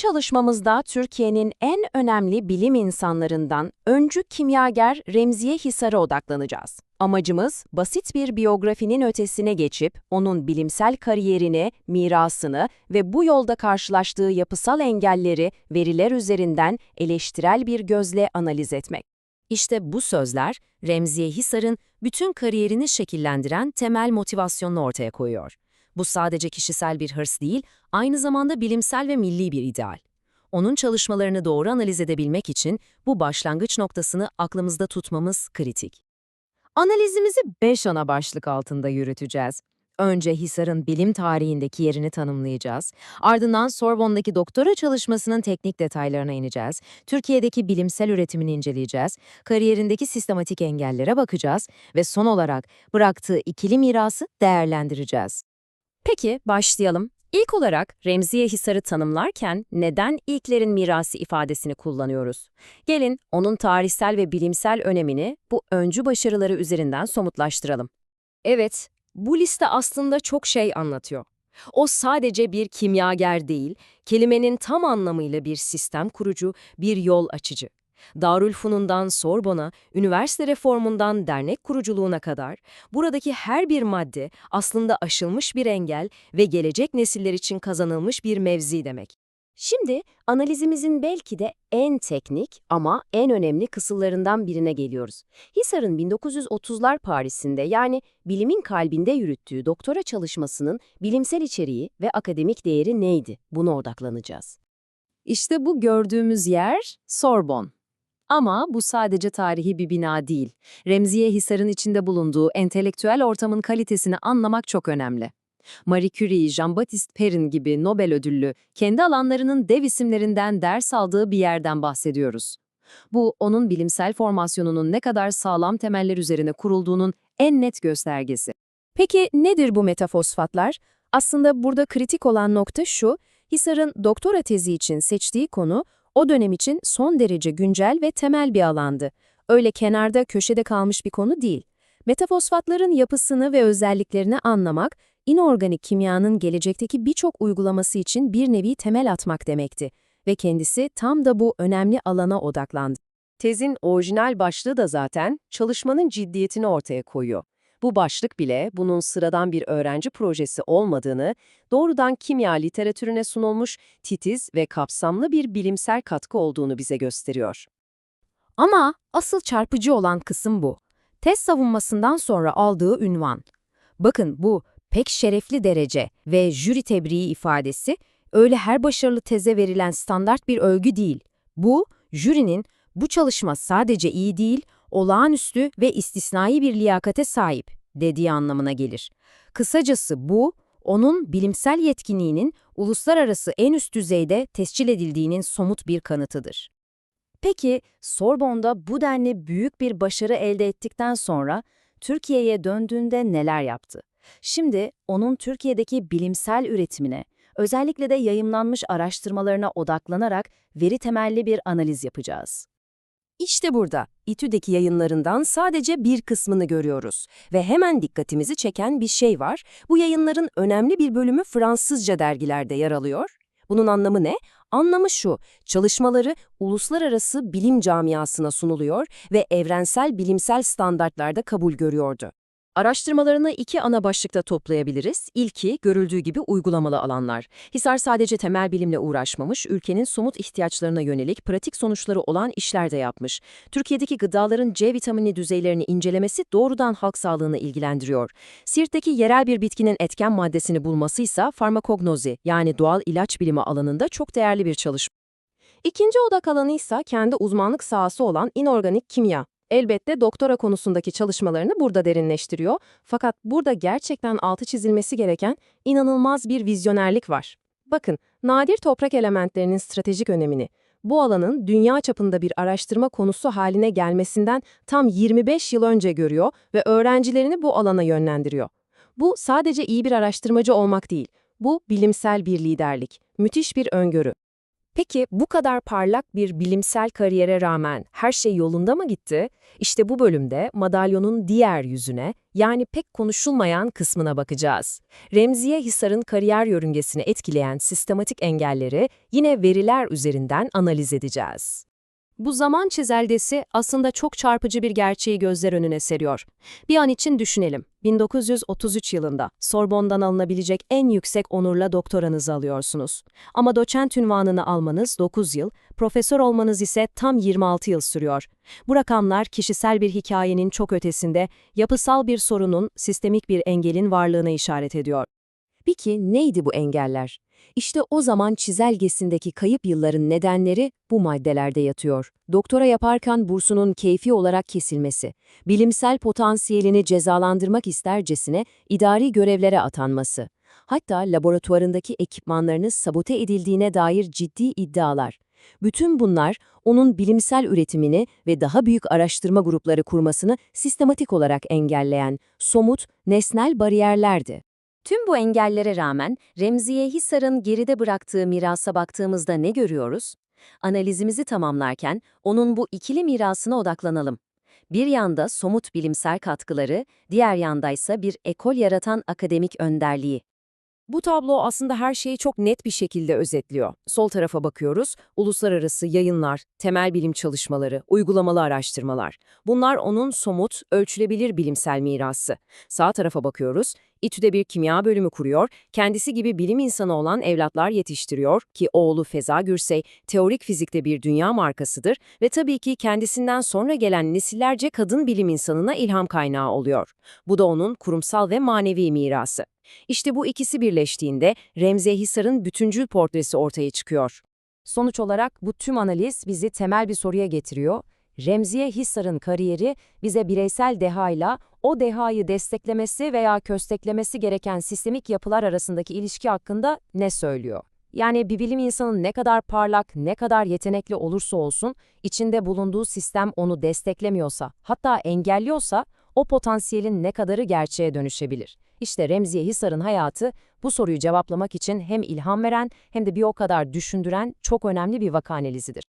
çalışmamızda Türkiye'nin en önemli bilim insanlarından öncü kimyager Remziye Hisar'a odaklanacağız. Amacımız basit bir biyografinin ötesine geçip onun bilimsel kariyerini, mirasını ve bu yolda karşılaştığı yapısal engelleri veriler üzerinden eleştirel bir gözle analiz etmek. İşte bu sözler Remziye Hisar'ın bütün kariyerini şekillendiren temel motivasyonunu ortaya koyuyor. Bu sadece kişisel bir hırs değil, aynı zamanda bilimsel ve milli bir ideal. Onun çalışmalarını doğru analiz edebilmek için bu başlangıç noktasını aklımızda tutmamız kritik. Analizimizi 5 ana başlık altında yürüteceğiz. Önce Hisar'ın bilim tarihindeki yerini tanımlayacağız. Ardından Sorbonne'daki doktora çalışmasının teknik detaylarına ineceğiz. Türkiye'deki bilimsel üretimini inceleyeceğiz. Kariyerindeki sistematik engellere bakacağız ve son olarak bıraktığı ikili mirası değerlendireceğiz. Peki başlayalım. İlk olarak Remziye Hisar'ı tanımlarken neden ilklerin mirası ifadesini kullanıyoruz? Gelin onun tarihsel ve bilimsel önemini bu öncü başarıları üzerinden somutlaştıralım. Evet, bu liste aslında çok şey anlatıyor. O sadece bir kimyager değil, kelimenin tam anlamıyla bir sistem kurucu, bir yol açıcı. Darülfunun'dan Sorbon'a, üniversite reformundan dernek kuruculuğuna kadar buradaki her bir madde aslında aşılmış bir engel ve gelecek nesiller için kazanılmış bir mevzi demek. Şimdi analizimizin belki de en teknik ama en önemli kısımlarından birine geliyoruz. Hisar'ın 1930'lar Paris'inde yani bilimin kalbinde yürüttüğü doktora çalışmasının bilimsel içeriği ve akademik değeri neydi? Buna odaklanacağız. İşte bu gördüğümüz yer Sorbonne. Ama bu sadece tarihi bir bina değil. Remziye Hisar'ın içinde bulunduğu entelektüel ortamın kalitesini anlamak çok önemli. Marie Curie, Jean-Baptiste Perrin gibi Nobel ödüllü, kendi alanlarının dev isimlerinden ders aldığı bir yerden bahsediyoruz. Bu, onun bilimsel formasyonunun ne kadar sağlam temeller üzerine kurulduğunun en net göstergesi. Peki nedir bu metafosfatlar? Aslında burada kritik olan nokta şu, Hisar'ın doktora tezi için seçtiği konu, o dönem için son derece güncel ve temel bir alandı. Öyle kenarda, köşede kalmış bir konu değil. Metafosfatların yapısını ve özelliklerini anlamak, inorganik kimyanın gelecekteki birçok uygulaması için bir nevi temel atmak demekti ve kendisi tam da bu önemli alana odaklandı. Tezin orijinal başlığı da zaten çalışmanın ciddiyetini ortaya koyuyor. Bu başlık bile bunun sıradan bir öğrenci projesi olmadığını, doğrudan kimya literatürüne sunulmuş titiz ve kapsamlı bir bilimsel katkı olduğunu bize gösteriyor. Ama asıl çarpıcı olan kısım bu. Tez savunmasından sonra aldığı ünvan. Bakın bu pek şerefli derece ve jüri tebriği ifadesi öyle her başarılı teze verilen standart bir övgü değil. Bu, jürinin bu çalışma sadece iyi değil, olağanüstü ve istisnai bir liyakate sahip dediği anlamına gelir. Kısacası bu, onun bilimsel yetkinliğinin uluslararası en üst düzeyde tescil edildiğinin somut bir kanıtıdır. Peki Sorbonne'da bu denli büyük bir başarı elde ettikten sonra Türkiye'ye döndüğünde neler yaptı? Şimdi onun Türkiye'deki bilimsel üretimine, özellikle de yayımlanmış araştırmalarına odaklanarak veri temelli bir analiz yapacağız. İşte burada, İTÜ'deki yayınlarından sadece bir kısmını görüyoruz ve hemen dikkatimizi çeken bir şey var. Bu yayınların önemli bir bölümü Fransızca dergilerde yer alıyor. Bunun anlamı ne? Anlamı şu, çalışmaları uluslararası bilim camiasına sunuluyor ve evrensel bilimsel standartlarda kabul görüyordu. Araştırmalarını iki ana başlıkta toplayabiliriz. İlki, görüldüğü gibi uygulamalı alanlar. Hisar sadece temel bilimle uğraşmamış, ülkenin somut ihtiyaçlarına yönelik pratik sonuçları olan işler de yapmış. Türkiye'deki gıdaların C vitamini düzeylerini incelemesi doğrudan halk sağlığını ilgilendiriyor. Siirt'teki yerel bir bitkinin etken maddesini bulması ise farmakognozi yani doğal ilaç bilimi alanında çok değerli bir çalışma. İkinci odak alanı ise kendi uzmanlık sahası olan inorganik kimya. Elbette doktora konusundaki çalışmalarını burada derinleştiriyor fakat burada gerçekten altı çizilmesi gereken inanılmaz bir vizyonerlik var. Bakın, nadir toprak elementlerinin stratejik önemini, bu alanın dünya çapında bir araştırma konusu haline gelmesinden tam 25 yıl önce görüyor ve öğrencilerini bu alana yönlendiriyor. Bu sadece iyi bir araştırmacı olmak değil, bu bilimsel bir liderlik, müthiş bir öngörü. Peki bu kadar parlak bir bilimsel kariyere rağmen her şey yolunda mı gitti? İşte bu bölümde madalyonun diğer yüzüne, yani pek konuşulmayan kısmına bakacağız. Remziye Hisar'ın kariyer yörüngesini etkileyen sistematik engelleri yine veriler üzerinden analiz edeceğiz. Bu zaman çizelgesi aslında çok çarpıcı bir gerçeği gözler önüne seriyor. Bir an için düşünelim. 1933 yılında Sorbon'dan alınabilecek en yüksek onurla doktoranızı alıyorsunuz. Ama doçent ünvanını almanız 9 yıl, profesör olmanız ise tam 26 yıl sürüyor. Bu rakamlar kişisel bir hikayenin çok ötesinde, yapısal bir sorunun, sistemik bir engelin varlığına işaret ediyor. Peki neydi bu engeller? İşte o zaman çizelgesindeki kayıp yılların nedenleri bu maddelerde yatıyor. Doktora yaparken bursunun keyfi olarak kesilmesi, bilimsel potansiyelini cezalandırmak istercesine idari görevlere atanması, hatta laboratuvarındaki ekipmanlarının sabote edildiğine dair ciddi iddialar. Bütün bunlar onun bilimsel üretimini ve daha büyük araştırma grupları kurmasını sistematik olarak engelleyen somut, nesnel bariyerlerdi. Tüm bu engellere rağmen Remziye Hisar'ın geride bıraktığı mirasa baktığımızda ne görüyoruz? Analizimizi tamamlarken onun bu ikili mirasına odaklanalım. Bir yanda somut bilimsel katkıları, diğer yandaysa bir ekol yaratan akademik önderliği. Bu tablo aslında her şeyi çok net bir şekilde özetliyor. Sol tarafa bakıyoruz, uluslararası yayınlar, temel bilim çalışmaları, uygulamalı araştırmalar. Bunlar onun somut, ölçülebilir bilimsel mirası. Sağ tarafa bakıyoruz, İTÜ'de bir kimya bölümü kuruyor, kendisi gibi bilim insanı olan evlatlar yetiştiriyor ki oğlu Feza Gürsey teorik fizikte bir dünya markasıdır ve tabii ki kendisinden sonra gelen nesillerce kadın bilim insanına ilham kaynağı oluyor. Bu da onun kurumsal ve manevi mirası. İşte bu ikisi birleştiğinde Remziye Hisar'ın bütüncül portresi ortaya çıkıyor. Sonuç olarak bu tüm analiz bizi temel bir soruya getiriyor. Remziye Hisar'ın kariyeri bize bireysel dehayla o dehayı desteklemesi veya kösteklemesi gereken sistemik yapılar arasındaki ilişki hakkında ne söylüyor? Yani bir bilim insanın ne kadar parlak, ne kadar yetenekli olursa olsun, içinde bulunduğu sistem onu desteklemiyorsa, hatta engelliyorsa, o potansiyelin ne kadarı gerçeğe dönüşebilir? İşte Remziye Hisar'ın hayatı bu soruyu cevaplamak için hem ilham veren hem de bir o kadar düşündüren çok önemli bir vaka analizidir.